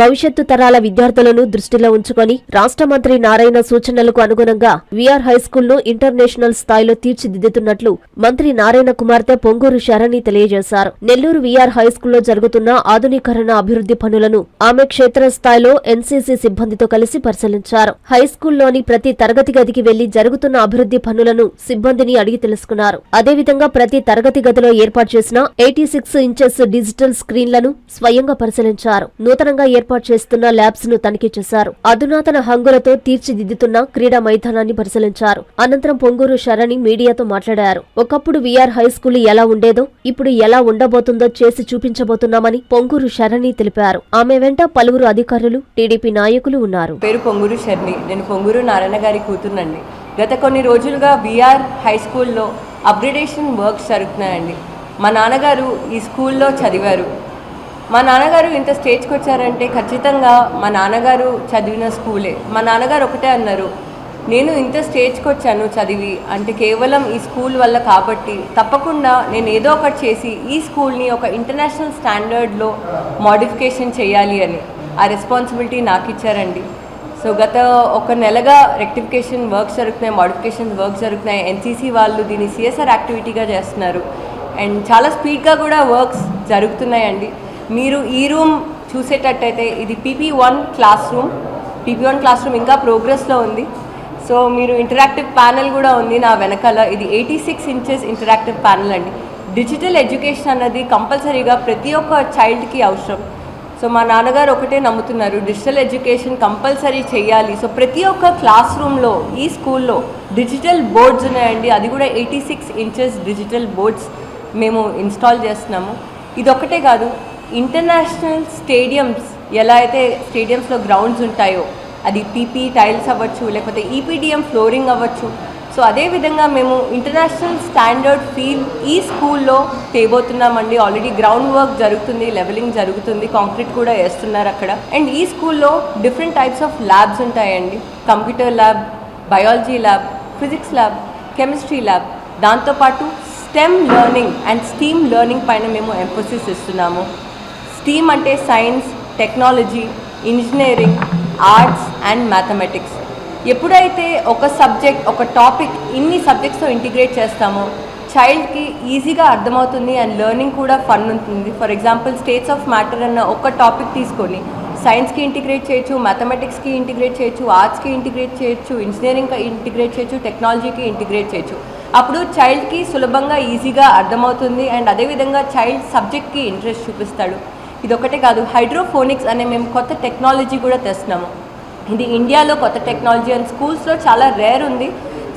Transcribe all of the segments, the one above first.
భవిష్యత్తు తరాల విద్యార్థులను దృష్టిలో ఉంచుకొని రాష్ట్ర మంత్రి నారాయణ సూచనలకు అనుగుణంగా వీఆర్ హైస్కూల్ను ఇంటర్నేషనల్ స్థాయిలో తీర్చిదిద్దుతున్నట్లు మంత్రి నారాయణ కుమార్తె పొంగూరు శరణి తెలియజేశారు. నెల్లూరు వీఆర్ హైస్కూల్లో జరుగుతున్న ఆధునీకరణ అభివృద్ధి పనులను ఆమె క్షేత్రస్థాయిలో ఎన్సీసీ సిబ్బందితో కలిసి పరిశీలించారు. హైస్కూల్లోని ప్రతి తరగతి గదికి వెళ్ళి జరుగుతున్న అభివృద్ధి పనులను సిబ్బందిని అడిగి తెలుసుకున్నారు. అదేవిధంగా ప్రతి తరగతి గదిలో ఏర్పాటు చేసిన ఎయిటీ సిక్స్ ఇంచెస్ డిజిటల్ స్క్రీన్లను స్వయంగా పరిశీలించారు. నూతనంగా ఏర్పాటు చేస్తున్న ల్యాబ్స్ను తనిఖీ చేశారు. అధునాతన హంగులతో తీర్చిదిద్దుతున్న క్రీడా మైదానాన్ని పరిశీలించారు. అనంతరం పొంగూరు శరణి మీడియాతో మాట్లాడారు. ఒకప్పుడు విఆర్ హై స్కూల్ ఎలా ఉండేదో ఇప్పుడు ఎలా ఉండబోతుందో చేసి చూపించబోతున్నామని పొంగూరు శరణి తెలిపారు. ఆమె వెంట పలువురు అధికారులు టీడీపీ నాయకులు ఉన్నారు. పేరు పొంగూరు శరణి. నేను పొంగూరు నారాయణ గారి కూతురునండి. గత కొన్ని రోజులుగా బీఆర్ హై స్కూల్లో అప్గ్రేడేషన్ వర్క్స్ జరుగుతున్నాయండి. మా నాన్నగారు ఈ స్కూల్లో చదివారు. మా నాన్నగారు ఇంత స్టేజ్కి వచ్చారంటే ఖచ్చితంగా మా నాన్నగారు చదివిన స్కూలే. మా నాన్నగారు ఒకటే అన్నారు నేను ఇంత స్టేజ్కి వచ్చాను చదివి అంటే కేవలం ఈ స్కూల్ వల్ల కాబట్టి తప్పకుండా నేను ఏదో ఒకటి చేసి ఈ స్కూల్ని ఒక ఇంటర్నేషనల్ స్టాండర్డ్లో మోడిఫికేషన్ చేయాలి అని ఆ రెస్పాన్సిబిలిటీ నాకు ఇచ్చారండి. సో గత ఒక నెలగా రెక్టిఫికేషన్ వర్క్స్ జరుగుతున్నాయి మోడిఫికేషన్ వర్క్స్ జరుగుతున్నాయి. ఎన్సీసీ వాళ్ళు దీన్ని సిఎస్ఆర్ యాక్టివిటీగా చేస్తున్నారు. అండ్ చాలా స్పీడ్గా కూడా వర్క్స్ జరుగుతున్నాయండి. మీరు ఈ రూమ్ చూసేటట్టయితే ఇది PP one class room. PP one class room ఇంకా ప్రోగ్రెస్లో ఉంది. సో మీరు ఇంటరాక్టివ్ ప్యానెల్ కూడా ఉంది నా వెనకాల. ఇది eighty six inches interactive panel అండి. డిజిటల్ ఎడ్యుకేషన్ అన్నది కంపల్సరీగా ప్రతి ఒక్క చైల్డ్కి అవసరం. సో మా నాన్నగారు ఒకటే నమ్ముతున్నారు డిజిటల్ ఎడ్యుకేషన్ కంపల్సరీ చేయాలి. సో ప్రతి ఒక్క క్లాస్ రూమ్లో ఈ స్కూల్లో డిజిటల్ బోర్డ్స్ ఉన్నాయండి. అది కూడా eighty six inches digital boards మేము ఇన్స్టాల్ చేస్తున్నాము. ఇది కాదు ఇంటర్నేషనల్ స్టేడియంస్ ఎలా అయితే స్టేడియంస్లో గ్రౌండ్స్ ఉంటాయో అది పీపీ టైల్స్ అవ్వచ్చు లేకపోతే ఈపీడిఎం ఫ్లోరింగ్ అవ్వచ్చు. సో అదేవిధంగా మేము ఇంటర్నేషనల్ స్టాండర్డ్ ఫీల్ ఈ స్కూల్లో తేబోతున్నామండి. ఆల్రెడీ గ్రౌండ్ వర్క్ జరుగుతుంది లెవెలింగ్ జరుగుతుంది కాంక్రీట్ కూడా వేస్తున్నారు అక్కడ. అండ్ ఈ స్కూల్లో డిఫరెంట్ టైప్స్ ఆఫ్ ల్యాబ్స్ ఉంటాయండి. Computer lab biology lab physics lab chemistry lab. దాంతోపాటు STEM learning and STEAM learning పైన మేము ఎంఫోసిస్ ఇస్తున్నాము. స్టీమ్ అంటే science technology engineering arts and mathematics. ఎప్పుడైతే ఒక సబ్జెక్ట్ ఒక టాపిక్ ఇన్ని సబ్జెక్ట్స్తో ఇంటిగ్రేట్ చేస్తామో చైల్డ్కి ఈజీగా అర్థమవుతుంది అండ్ లెర్నింగ్ కూడా ఫన్ ఉంటుంది. For example states of matter అన్న ఒక టాపిక్ తీసుకొని సైన్స్కి ఇంటిగ్రేట్ చేయొచ్చు మ్యాథమెటిక్స్కి ఇంటిగ్రేట్ చేయొచ్చు ఆర్ట్స్కి ఇంటిగ్రేట్ చేయొచ్చు ఇంజనీరింగ్కి ఇంటిగ్రేట్ చేయొచ్చు టెక్నాలజీకి ఇంటిగ్రేట్ చేయొచ్చు. అప్పుడు చైల్డ్కి సులభంగా ఈజీగా అర్థమవుతుంది అండ్ అదేవిధంగా చైల్డ్ సబ్జెక్ట్కి ఇంట్రెస్ట్ చూపిస్తాడు. ఇది ఒకటే కాదు హైడ్రోఫోనిక్స్ అనే మేము కొత్త టెక్నాలజీ కూడా తెస్తున్నాము. ఇది ఇండియాలో కొత్త టెక్నాలజీ అండ్ స్కూల్స్లో చాలా రేర్ ఉంది.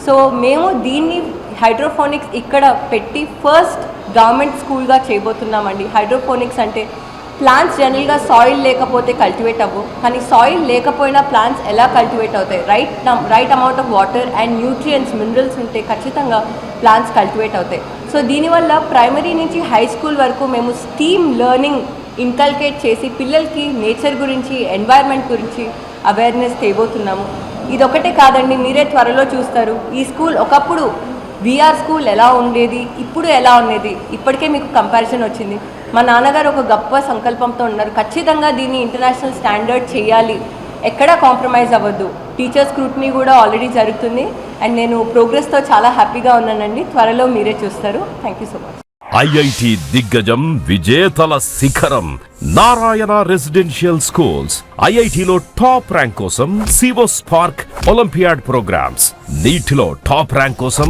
సో మేము దీన్ని హైడ్రోఫోనిక్స్ ఇక్కడ పెట్టి ఫస్ట్ గవర్నమెంట్ స్కూల్గా చేయబోతున్నామండి. హైడ్రోఫోనిక్స్ అంటే ప్లాంట్స్ జనరల్గా సాయిల్ లేకపోతే కల్టివేట్ అవ్వు కానీ సాయిల్ లేకపోయినా ప్లాంట్స్ ఎలా కల్టివేట్ అవుతాయి? Right right amount of water and nutrients minerals ఉంటే ఖచ్చితంగా ప్లాంట్స్ కల్టివేట్ అవుతాయి. సో దీనివల్ల ప్రైమరీ నుంచి హై స్కూల్ వరకు మేము స్టీమ్ లెర్నింగ్ ఇన్కల్కేట్ చేసి పిల్లలకి నేచర్ గురించి ఎన్వైర్న్మెంట్ గురించి అవేర్నెస్ తేబోతున్నాము. ఇదొకటే కాదండి మీరే త్వరలో చూస్తారు. ఈ స్కూల్ ఒకప్పుడు బీఆర్ స్కూల్ ఎలా ఉండేది ఇప్పుడు ఎలా ఉండేది ఇప్పటికే మీకు కంపారిజన్ వచ్చింది. మా నాన్నగారు ఒక గొప్ప సంకల్పంతో ఉన్నారు. ఖచ్చితంగా దీన్ని ఇంటర్నేషనల్ స్టాండర్డ్ చేయాలి. ఎక్కడా కాంప్రమైజ్ అవ్వద్దు. టీచర్ స్క్రూట్నీ కూడా ఆల్రెడీ జరుగుతుంది. అండ్ నేను ప్రోగ్రెస్తో చాలా హ్యాపీగా ఉన్నానండి. త్వరలో మీరే చూస్తారు. Thank you so much IIT దిగ్గజం విజేతల శిఖరం నారాయణ రెసిడెన్షియల్ స్కూల్స్ ఐఐటిలో టాప్ ర్యాంక్ కోసం సివో స్పార్క్ ఒలింపియాడ్ ప్రోగ్రామ్స్. నీటిలో టాప్ ర్యాంక్ కోసం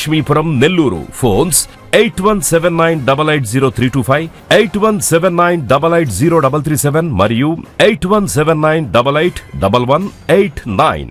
Lakshmipuram Nellore. Phones eight one seven nine double eight zero three two five eight one seven nine double eight zero double three seven మరియు eight one seven nine double eight double one eight nine